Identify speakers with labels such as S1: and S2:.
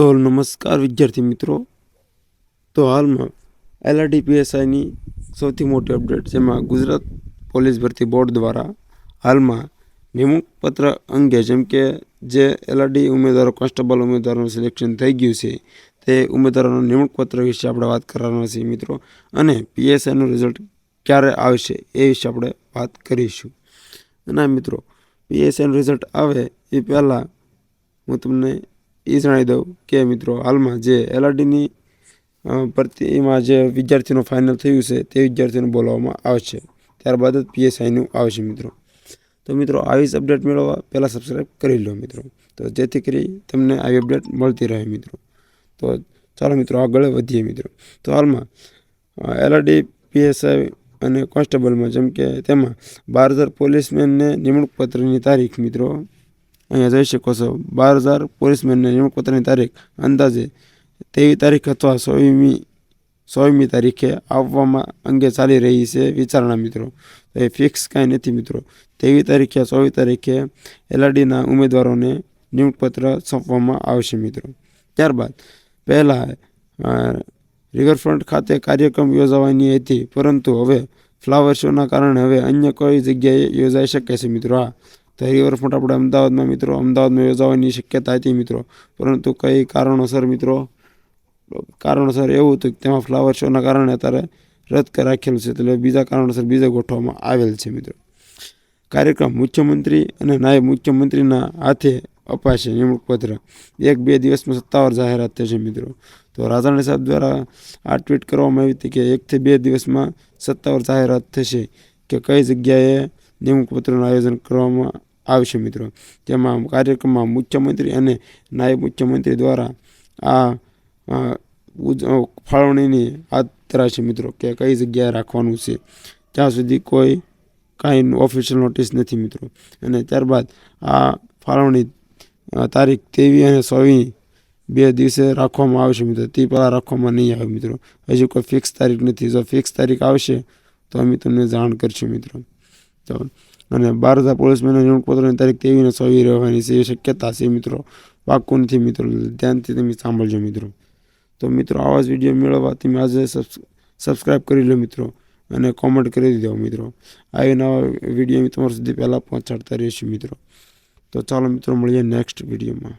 S1: તો નમસ્કાર વિદ્યાર્થી મિત્રો. તો હાલમાં એલઆરડી પીએસઆઈની સૌથી મોટી અપડેટ જેમાં ગુજરાત પોલીસ ભરતી બોર્ડ દ્વારા હાલમાં નિમણૂક પત્ર અંગે જેમ કે જે એલઆરડી ઉમેદવારો, કોન્સ્ટેબલ ઉમેદવારોનું સિલેક્શન થઈ ગયું છે, તે ઉમેદવારોનું નિમણૂક પત્ર વિશે આપણે વાત કરવાના છીએ મિત્રો. અને પીએસઆઈનું રિઝલ્ટ ક્યારે આવશે એ વિશે આપણે વાત કરીશું. અને મિત્રો, પીએસઆઈનું રિઝલ્ટ આવે એ પહેલાં હું તમને એ જણાવી દઉં કે મિત્રો, હાલમાં જે એલઆરડીની ભરતીમાં જે વિદ્યાર્થીનું ફાઇનલ થયું છે, તે વિદ્યાર્થીઓને બોલાવવામાં આવશે. ત્યારબાદ જ પીએસઆઈનું આવશે મિત્રો. તો મિત્રો, આવી જ અપડેટ મેળવવા પહેલાં સબસ્ક્રાઈબ કરી લો મિત્રો. તો જેથી કરી તમને આવી અપડેટ મળતી રહે મિત્રો. તો ચાલો મિત્રો, આગળ વધીએ મિત્રો. તો હાલમાં એલઆરડી, પીએસઆઈ અને કોન્સ્ટેબલમાં જેમ કે તેમાં બાર હજાર પોલીસમેનને નિમણૂક પત્રની તારીખ મિત્રો અહીંયા જઈ શકો છો બાર હજાર પોલીસમેનને નિમણૂક પત્રની તારીખ અંદાજે તેવી તારીખ અથવા સોળમી સોળમી તારીખે આવવામાં અંગે ચાલી રહી છે વિચારણા મિત્રો. તો એ ફિક્સ કાંઈ નથી મિત્રો. તેવી તારીખે ચોવીસ તારીખે એલઆરડીના ઉમેદવારોને નિમણપત્ર સોંપવામાં આવશે મિત્રો. ત્યારબાદ પહેલાં રિવરફ્રન્ટ ખાતે કાર્યક્રમ યોજાવાની હતી, પરંતુ હવે ફ્લાવર શોના કારણે હવે અન્ય કોઈ જગ્યાએ યોજાઈ શકે છે મિત્રો. હા તો રિવરફ્રન્ટ આપણે અમદાવાદમાં મિત્રો, અમદાવાદમાં યોજાવાની શક્યતા હતી મિત્રો. પરંતુ કઈ કારણોસર મિત્રો, કારણોસર એવું હતું કે તેમાં ફ્લાવર શોના કારણે અત્યારે રદ રાખેલું છે. એટલે બીજા કારણોસર બીજે ગોઠવવામાં આવેલ છે મિત્રો. કાર્યક્રમ મુખ્યમંત્રી અને નાયબ મુખ્યમંત્રીના હાથે અપાશે નિમણૂક પત્ર એક બે દિવસમાં સત્તાવાર જાહેરાત થશે મિત્રો. તો રાજાણી સાહેબ દ્વારા આ ટ્વીટ કરવામાં આવી હતી કે એકથી બે દિવસમાં સત્તાવાર જાહેરાત થશે કે કઈ જગ્યાએ નિમણૂક પત્રનું આયોજન કરવામાં આવશે મિત્રો. જેમાં કાર્યક્રમમાં મુખ્યમંત્રી અને નાયબ મુખ્યમંત્રી દ્વારા આ ફાળવણીની હાથ ધરાશે મિત્રો, કે કઈ જગ્યાએ રાખવાનું છે. ત્યાં સુધી કોઈ કાંઈ ઓફિશિયલ નોટિસ નથી મિત્રો. અને ત્યારબાદ આ ફાળવણી તારીખ તેવી અને સોવી બે દિવસે રાખવામાં આવશે મિત્રો. તે પહેલાં રાખવામાં નહીં આવે મિત્રો. હજુ કોઈ ફિક્સ તારીખ નથી. જો ફિક્સ તારીખ આવશે, તો અમે તમને જાણ કરશું મિત્રો. તો અને બાર હજાર પોલીસમેનના નિમણૂક પત્રની તારીખ તેવીને સવી રહેવાની છે. એ શક્યતા છે મિત્રો. પાક્કું નથી મિત્રો. ધ્યાનથી તમે સાંભળજો મિત્રો. તો મિત્રો, આવા જ વીડિયો મેળવવા તમે આજે સબસ્ક્રાઈબ કરી લો મિત્રો. અને કોમેન્ટ કરી દો મિત્રો. આવી નવા વીડિયો તમારા સુધી પહેલાં પહોંચાડતા રહીશું મિત્રો. તો ચાલો મિત્રો, મળીએ નેક્સ્ટ વિડીયોમાં.